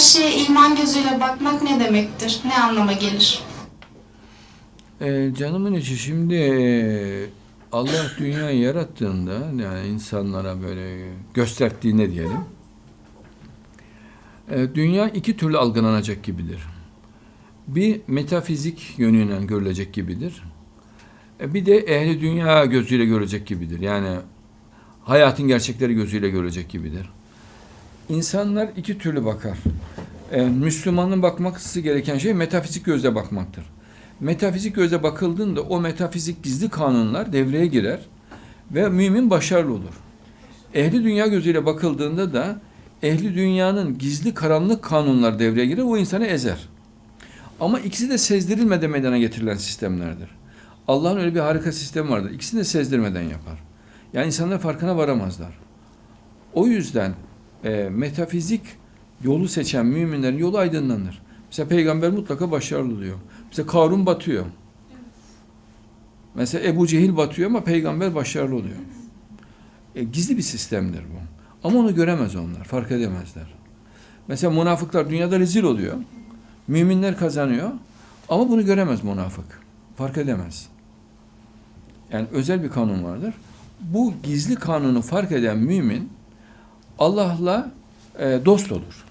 şeye iman gözüyle bakmak ne demektir? Ne anlama gelir? Ee, canımın içi şimdi e, Allah dünyayı yarattığında yani insanlara böyle gösterdiğinde diyelim e, dünya iki türlü algılanacak gibidir. Bir metafizik yönüyle görülecek gibidir. E, bir de ehli dünya gözüyle görecek gibidir. Yani hayatın gerçekleri gözüyle görecek gibidir. İnsanlar iki türlü bakar. E, Müslümanın bakması gereken şey metafizik gözle bakmaktır. Metafizik gözle bakıldığında o metafizik gizli kanunlar devreye girer ve mümin başarılı olur. Ehli dünya gözüyle bakıldığında da ehli dünyanın gizli karanlık kanunlar devreye girer, o insanı ezer. Ama ikisi de sezdirilmeden meydana getirilen sistemlerdir. Allah'ın öyle bir harika sistemi vardır. İkisini de sezdirmeden yapar. Yani insanlar farkına varamazlar. O yüzden e, metafizik yolu seçen müminlerin yolu aydınlanır. Mesela peygamber mutlaka başarılı oluyor. Mesela Karun batıyor. Mesela Ebu Cehil batıyor ama peygamber başarılı oluyor. E, gizli bir sistemdir bu. Ama onu göremez onlar, fark edemezler. Mesela münafıklar dünyada rezil oluyor. Müminler kazanıyor. Ama bunu göremez münafık. Fark edemez. Yani özel bir kanun vardır. Bu gizli kanunu fark eden mümin Allah'la e, dost olur.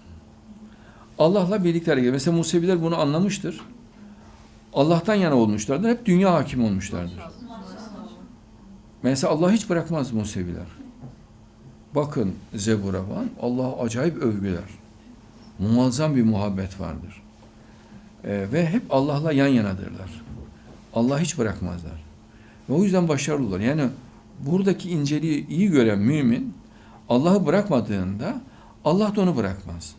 Allah'la birlikte hareket. Mesela Museviler bunu anlamıştır. Allah'tan yana olmuşlardır. Hep dünya hakim olmuşlardır. Mesela Allah hiç bırakmaz Museviler. Bakın Zebur'a falan Allah'a acayip övgüler. Muazzam bir muhabbet vardır. Ee, ve hep Allah'la yan yanadırlar. Allah hiç bırakmazlar. Ve o yüzden başarılılar. Yani buradaki inceliği iyi gören mümin Allah'ı bırakmadığında Allah da onu bırakmaz.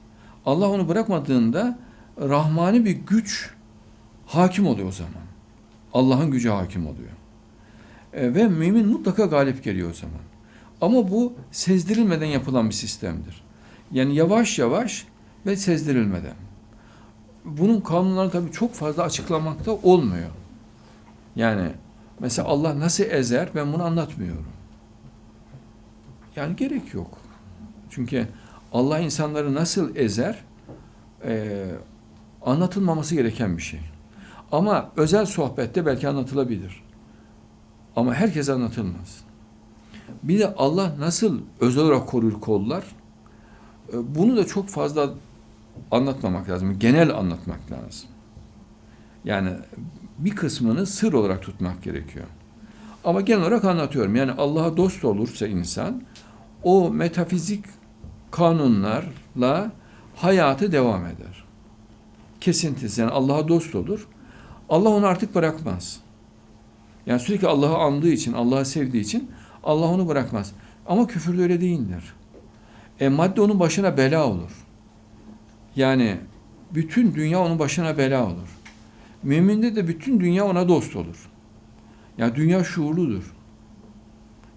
Allah onu bırakmadığında rahmani bir güç hakim oluyor o zaman. Allah'ın gücü hakim oluyor. E, ve mümin mutlaka galip geliyor o zaman. Ama bu sezdirilmeden yapılan bir sistemdir. Yani yavaş yavaş ve sezdirilmeden. Bunun kanunları tabii çok fazla açıklamakta olmuyor. Yani mesela Allah nasıl ezer ben bunu anlatmıyorum. Yani gerek yok. Çünkü Allah insanları nasıl ezer e, anlatılmaması gereken bir şey. Ama özel sohbette belki anlatılabilir. Ama herkese anlatılmaz. Bir de Allah nasıl özel olarak korur kollar? e, Bunu da çok fazla anlatmamak lazım. Genel anlatmak lazım. Yani bir kısmını sır olarak tutmak gerekiyor. Ama genel olarak anlatıyorum. Yani Allah'a dost olursa insan o metafizik kanunlarla hayatı devam eder. Kesintisiz yani Allah'a dost olur. Allah onu artık bırakmaz. Yani sürekli Allah'ı andığı için, Allah'ı sevdiği için Allah onu bırakmaz. Ama küfürde öyle değildir. E, madde onun başına bela olur. Yani bütün dünya onun başına bela olur. Müminde de bütün dünya ona dost olur. Yani dünya şuurludur.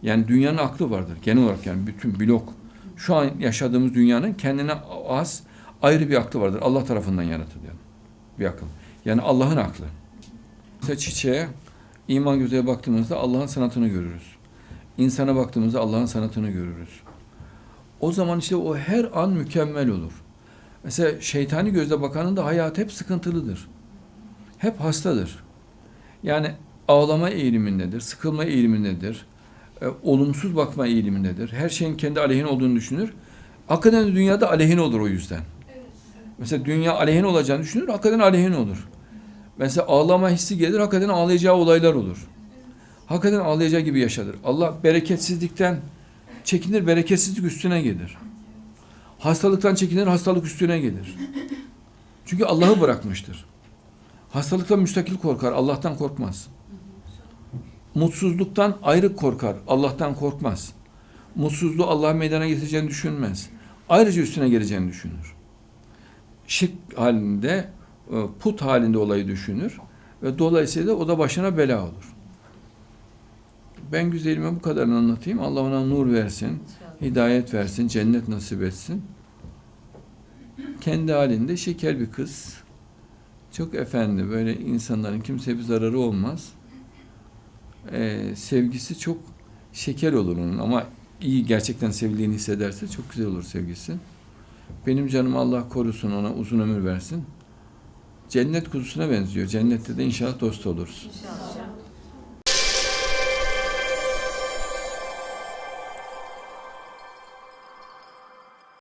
Yani dünyanın aklı vardır. Genel olarak yani bütün blok. Şu an yaşadığımız dünyanın kendine az ayrı bir aklı vardır. Allah tarafından yaratılıyor. Bir akıl. Yani Allah'ın aklı. Mesela çiçeğe iman gözüyle baktığımızda Allah'ın sanatını görürüz. İnsana baktığımızda Allah'ın sanatını görürüz. O zaman işte o her an mükemmel olur. Mesela şeytani gözle bakanın da hayatı hep sıkıntılıdır. Hep hastadır. Yani ağlama eğilimindedir, sıkılma eğilimindedir, e, olumsuz bakma eğilimindedir. Her şeyin kendi aleyhine olduğunu düşünür. Hakikaten dünyada aleyhine olur o yüzden. Mesela dünya aleyhine olacağını düşünür, hakikaten aleyhine olur. Mesela ağlama hissi gelir, hakikaten ağlayacağı olaylar olur. Hakikaten ağlayacağı gibi yaşadır. Allah bereketsizlikten çekinir, bereketsizlik üstüne gelir. Hastalıktan çekinir, hastalık üstüne gelir. Çünkü Allah'ı bırakmıştır. Hastalıktan müstakil korkar, Allah'tan korkmaz. Mutsuzluktan ayrı korkar, Allah'tan korkmaz. Mutsuzluğu Allah'a meydana getireceğini düşünmez. Ayrıca üstüne geleceğini düşünür. Şirk halinde, e, put halinde olayı düşünür ve dolayısıyla o da başına bela olur. Ben güzelime bu kadarını anlatayım. Allah ona nur versin, hidayet versin, cennet nasip etsin. Kendi halinde şeker bir kız. Çok efendi, böyle insanların kimseye bir zararı olmaz. Ee, sevgisi çok şeker olur onun ama iyi gerçekten sevildiğini hissederse çok güzel olur sevgisi. Benim canım Allah korusun ona uzun ömür versin. Cennet kuzusuna benziyor. Cennette de inşallah dost oluruz.